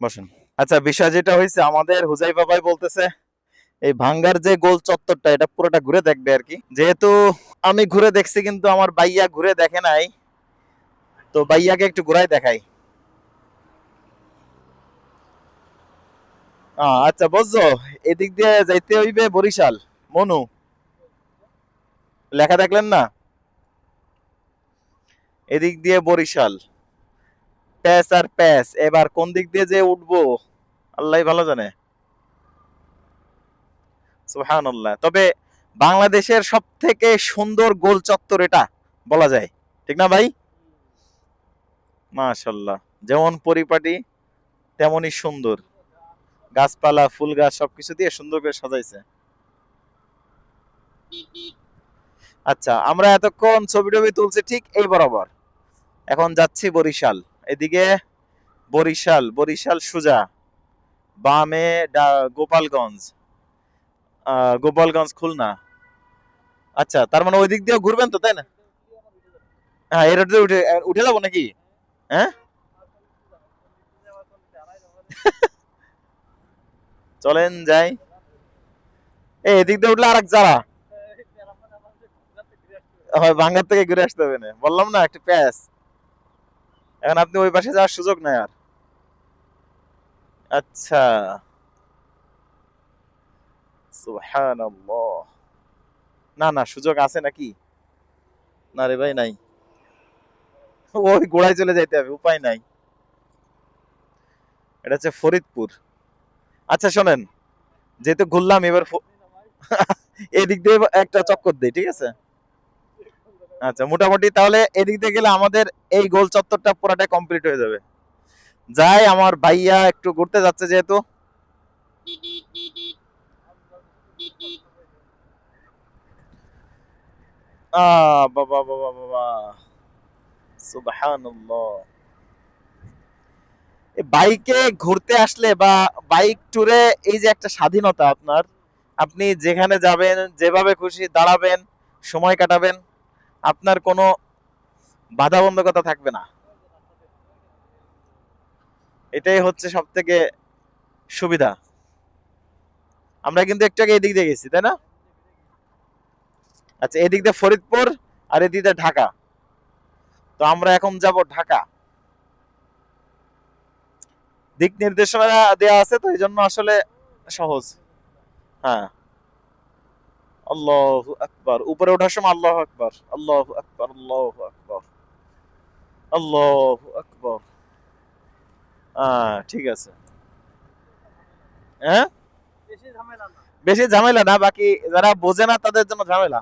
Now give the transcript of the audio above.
বসেন। আচ্ছা বিষয় যেটা হয়েছে আমাদের হুজাই বাবাই বলতেছে, এই ভাঙ্গার যে গোল চত্বরটা, এটা পুরোটা ঘুরে দেখবে আর কি। যেহেতু আমি ঘুরে দেখছি, কিন্তু আমার বাইয়া ঘুরে দেখে নাই, তো বাইয়াকে একটু ঘুরাই দেখাই। আচ্ছা বুঝছ এদিক দিয়ে যাইতে হইবে বরিশাল। মনু, লেখা দেখলেন না? এদিক দিয়ে বরিশাল। প্যাস আর প্যাস এবার কোন দিক দিয়ে যে উঠবো? আল্লাহ ভালো জানে। সুবহানাল্লাহ। তবে বাংলাদেশের সব থেকে সুন্দর গোল চত্বর এটা, বলা যায়। ঠিক না ভাই? মাশাল্লাহ যেমন পরিপাটি, তেমনই সুন্দর। গাছপালা, ফুল গাছ সবকিছু দিয়ে সুন্দর করে সাজাইছে। আচ্ছা আমরা এতক্ষণ ছবি টবি তুলছি ঠিক এই বরাবর। এখন যাচ্ছি বরিশাল। এদিকে বরিশাল বরিশাল সুজা, বামে গোপালগঞ্জ। গোপালগঞ্জ খুলনা। আচ্ছা তার মানে ওই দিক দিয়ে ঘুরবেন তো, তাই না? হ্যাঁ এর উঠে উঠে যাব নাকি? হ্যাঁ? চলেন যাই। এই এদিক দিয়ে উঠলে আরেক যারা। হয়, বাঙ্গার থেকে ঘুরে আসতে হবে না। বললাম না, একটা প্যাস এখন আপনি ওই পাশে যাওয়ার সুযোগ নাই আর। আচ্ছা। না না, সুযোগ আছে নাকি? না রে ভাই, নাই। ওই গোড়ায় চলে যাইতে হবে, উপায় নাই। এটা হচ্ছে ফরিদপুর। আচ্ছা শোনেন, যেহেতু ঘুরলাম, এবার এদিক দিয়ে একটা চক্কর দিই, ঠিক আছে? আচ্ছা মোটামুটি তাহলে এদিক দিয়ে গেলে আমাদের এই গোল চত্বরটা পুরাটা কমপ্লিট হয়ে যাবে। যাই, আমার ভাইয়া একটু ঘুরতে যাচ্ছে যেহেতু। বাবা বাবা বাবা বাইকে ঘুরতে আসলে বা বাইক ট্যুরে এই যে একটা স্বাধীনতা আপনার, আপনি যেখানে যাবেন, যেভাবে খুশি দাঁড়াবেন, সময় কাটাবেন আপনার কোনো বাধাবন্ধকতা থাকবে না। এটাই হচ্ছে সব থেকে সুবিধা। আমরা কিন্তু একটু আগে এদিক দিয়ে গেছি, তাই না? আচ্ছা এদিক দিয়ে ফরিদপুর আর এদিক দিয়ে ঢাকা। তো আমরা এখন যাব ঢাকা। দিক নির্দেশনা দেওয়া আছে, তো এই জন্য আসলে সহজ। হ্যাঁ। আল্লাহু আকবার। উপরে ওঠার সময় আল্লাহ আকবার। আল্লাহ আকবার আল্লাহ আকবার আল্লাহ আকবার। ঠিক আছে। হ্যাঁ? বেশি ঝামেলা না বাকি যারা বোঝে না তাদের জন্য ঝামেলা।